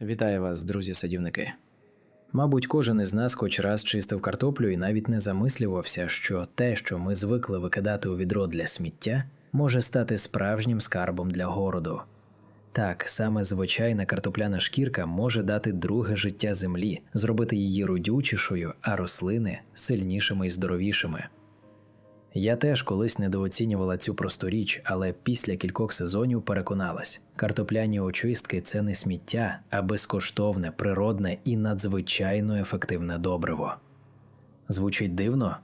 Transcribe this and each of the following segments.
Вітаю вас, друзі-садівники. Мабуть, кожен із нас хоч раз чистив картоплю і навіть не замислювався, що те, що ми звикли викидати у відро для сміття, може стати справжнім скарбом для городу. Так, саме звичайна картопляна шкірка може дати друге життя землі, зробити її родючішою, а рослини сильнішими і здоровішими. Я теж колись недооцінювала цю просту річ, але після кількох сезонів переконалась: картопляні очистки це не сміття, а безкоштовне, природне і надзвичайно ефективне добриво. Звучить дивно?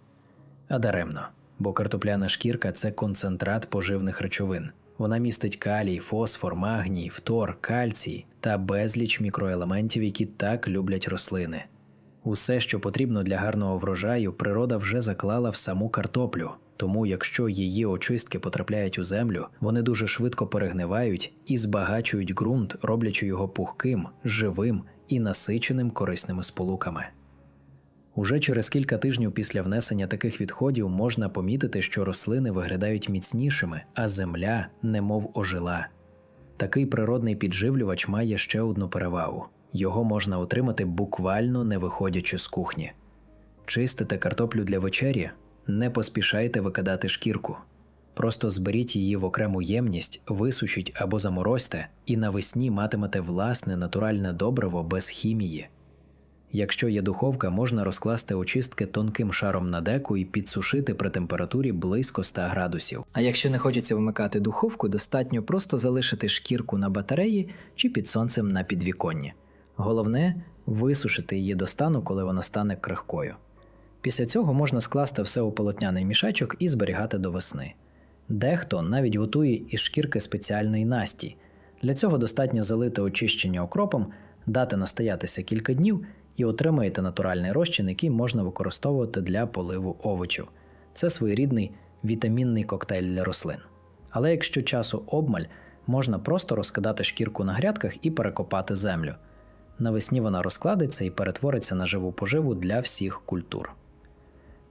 А даремно, бо картопляна шкірка це концентрат поживних речовин. Вона містить калій, фосфор, магній, фтор, кальцій та безліч мікроелементів, які так люблять рослини. Усе, що потрібно для гарного врожаю, природа вже заклала в саму картоплю. Тому, якщо її очистки потрапляють у землю, вони дуже швидко перегнивають і збагачують ґрунт, роблячи його пухким, живим і насиченим корисними сполуками. Уже через кілька тижнів після внесення таких відходів можна помітити, що рослини виглядають міцнішими, а земля немов ожила. Такий природний підживлювач має ще одну перевагу його можна отримати буквально не виходячи з кухні. Чистите картоплю для вечері, не поспішайте викидати шкірку. Просто зберіть її в окрему ємність, висушіть або заморозьте, і навесні матимете власне натуральне добриво без хімії. Якщо є духовка, можна розкласти очистки тонким шаром на деку і підсушити при температурі близько 100 градусів. А якщо не хочеться вмикати духовку, достатньо просто залишити шкірку на батареї чи під сонцем на підвіконні. Головне висушити її до стану, коли вона стане крихкою. Після цього можна скласти все у полотняний мішечок і зберігати до весни. Дехто навіть готує із шкірки спеціальний настій. Для цього достатньо залити очищення окропом, дати настоятися кілька днів і отримаєте натуральний розчин, який можна використовувати для поливу овочів. Це своєрідний вітамінний коктейль для рослин. Але якщо часу обмаль, можна просто розкидати шкірку на грядках і перекопати землю. Навесні вона розкладеться і перетвориться на живу поживу для всіх культур.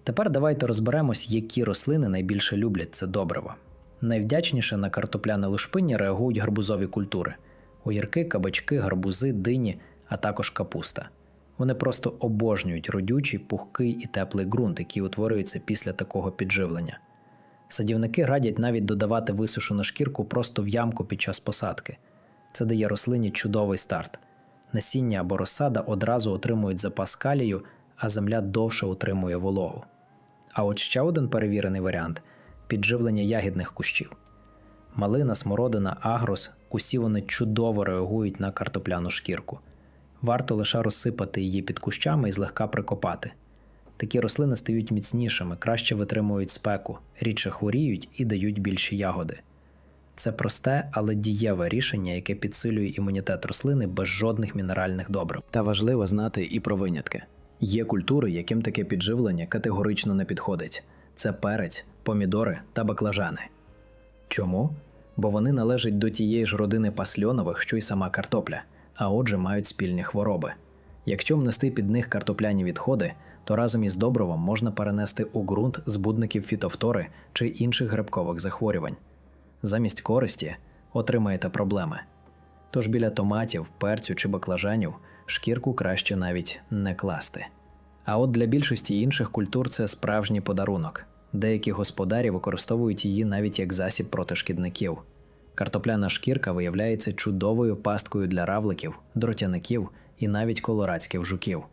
Тепер давайте розберемось, які рослини найбільше люблять це добриво. Найвдячніше на картопляне лушпиння реагують гарбузові культури: огірки, кабачки, гарбузи, дині, а також капуста. Вони просто обожнюють родючий, пухкий і теплий ґрунт, який утворюється після такого підживлення. Садівники радять навіть додавати висушену шкірку просто в ямку під час посадки. Це дає рослині чудовий старт. Насіння або розсада одразу отримують запас калію, а земля довше утримує вологу. А от ще один перевірений варіант підживлення ягідних кущів. Малина, смородина, агрос усі вони чудово реагують на картопляну шкірку. Варто лише розсипати її під кущами і злегка прикопати. Такі рослини стають міцнішими, краще витримують спеку, рідше хворіють і дають більші ягоди. Це просте, але дієве рішення, яке підсилює імунітет рослини без жодних мінеральних добрив. Та важливо знати і про винятки. Є культури, яким таке підживлення категорично не підходить: це перець, помідори та баклажани. Чому? Бо вони належать до тієї ж родини пасльонових, що й сама картопля, а отже мають спільні хвороби. Якщо внести під них картопляні відходи, то разом із добривом можна перенести у ґрунт збудників фітофтори чи інших грибкових захворювань. Замість користі отримаєте проблеми. Тож біля томатів, перцю чи баклажанів шкірку краще навіть не класти. А от для більшості інших культур це справжній подарунок. Деякі господарі використовують її навіть як засіб проти шкідників. Картопляна шкірка виявляється чудовою пасткою для равликів, дротяників і навіть колорадських жуків.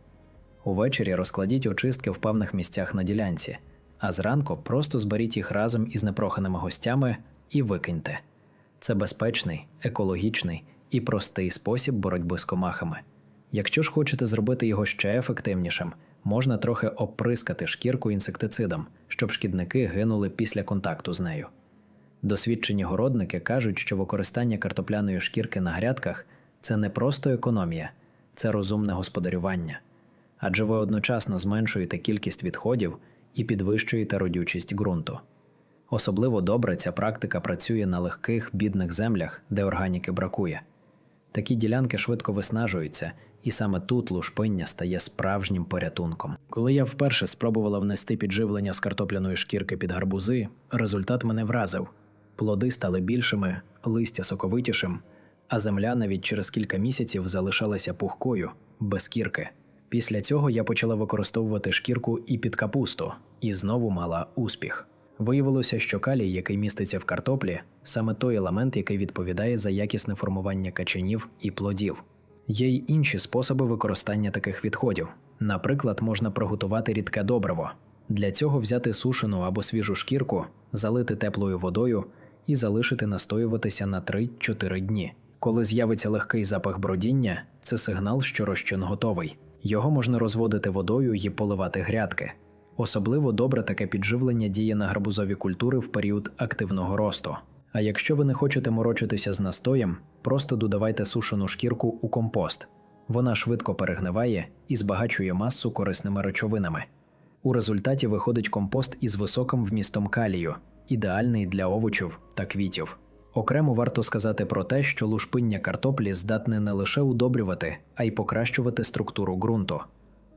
Увечері розкладіть очистки в певних місцях на ділянці, а зранку просто зберіть їх разом із непроханими гостями і викиньте. Це безпечний, екологічний і простий спосіб боротьби з комахами. Якщо ж хочете зробити його ще ефективнішим, можна трохи оприскати шкірку інсектицидом, щоб шкідники гинули після контакту з нею. Досвідчені городники кажуть, що використання картопляної шкірки на грядках це не просто економія, це розумне господарювання, адже ви одночасно зменшуєте кількість відходів і підвищуєте родючість ґрунту. Особливо добре ця практика працює на легких, бідних землях, де органіки бракує. Такі ділянки швидко виснажуються, і саме тут лушпиння стає справжнім порятунком. Коли я вперше спробувала внести підживлення з картопляної шкірки під гарбузи, результат мене вразив. Плоди стали більшими, листя соковитішим, а земля навіть через кілька місяців залишалася пухкою, без кірки. Після цього я почала використовувати шкірку і під капусту, і знову мала успіх. Виявилося, що калій, який міститься в картоплі, саме той елемент, який відповідає за якісне формування качанів і плодів. Є й інші способи використання таких відходів. Наприклад, можна приготувати рідке добриво. Для цього взяти сушену або свіжу шкірку, залити теплою водою і залишити настоюватися на 3-4 дні. Коли з'явиться легкий запах бродіння, це сигнал, що розчин готовий. Його можна розводити водою і поливати грядки. Особливо добре таке підживлення діє на гарбузові культури в період активного росту. А якщо ви не хочете морочитися з настоєм, просто додавайте сушену шкірку у компост. Вона швидко перегниває і збагачує масу корисними речовинами. У результаті виходить компост із високим вмістом калію, ідеальний для овочів та квітів. Окремо варто сказати про те, що лушпиння картоплі здатне не лише удобрювати, а й покращувати структуру ґрунту.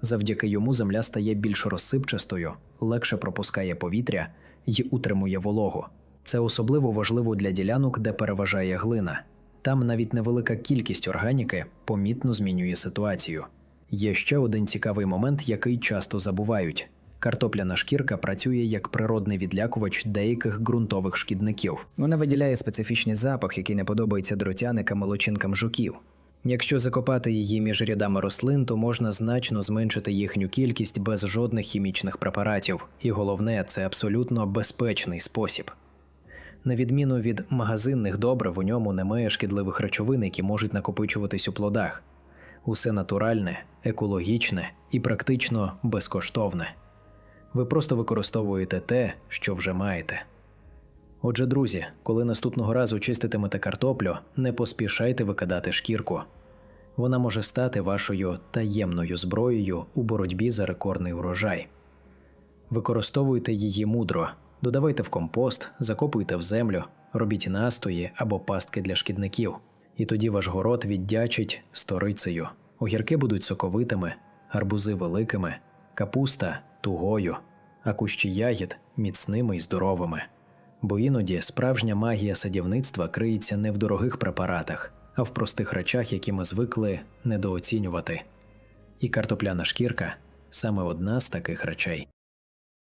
Завдяки йому земля стає більш розсипчастою, легше пропускає повітря і утримує вологу. Це особливо важливо для ділянок, де переважає глина. Там навіть невелика кількість органіки помітно змінює ситуацію. Є ще один цікавий момент, який часто забувають: картопляна шкірка працює як природний відлякувач деяких ґрунтових шкідників. Вона виділяє специфічний запах, який не подобається дротяникам і жуків. Якщо закопати її між рядами рослин, то можна значно зменшити їхню кількість без жодних хімічних препаратів, і головне, це абсолютно безпечний спосіб. На відміну від магазинних добрив, у ньому немає шкідливих речовин, які можуть накопичуватись у плодах. Усе натуральне, екологічне і практично безкоштовне. Ви просто використовуєте те, що вже маєте. Отже, друзі, коли наступного разу чиститимете картоплю, не поспішайте викидати шкірку. Вона може стати вашою таємною зброєю у боротьбі за рекордний урожай. Використовуйте її мудро, додавайте в компост, закопуйте в землю, робіть настої або пастки для шкідників, і тоді ваш город віддячить сторицею. Огірки будуть соковитими, гарбузи великими, капуста тугою, а кущі ягід міцними і здоровими. Бо іноді справжня магія садівництва криється не в дорогих препаратах, а в простих речах, які ми звикли недооцінювати. І картопляна шкірка саме одна з таких речей.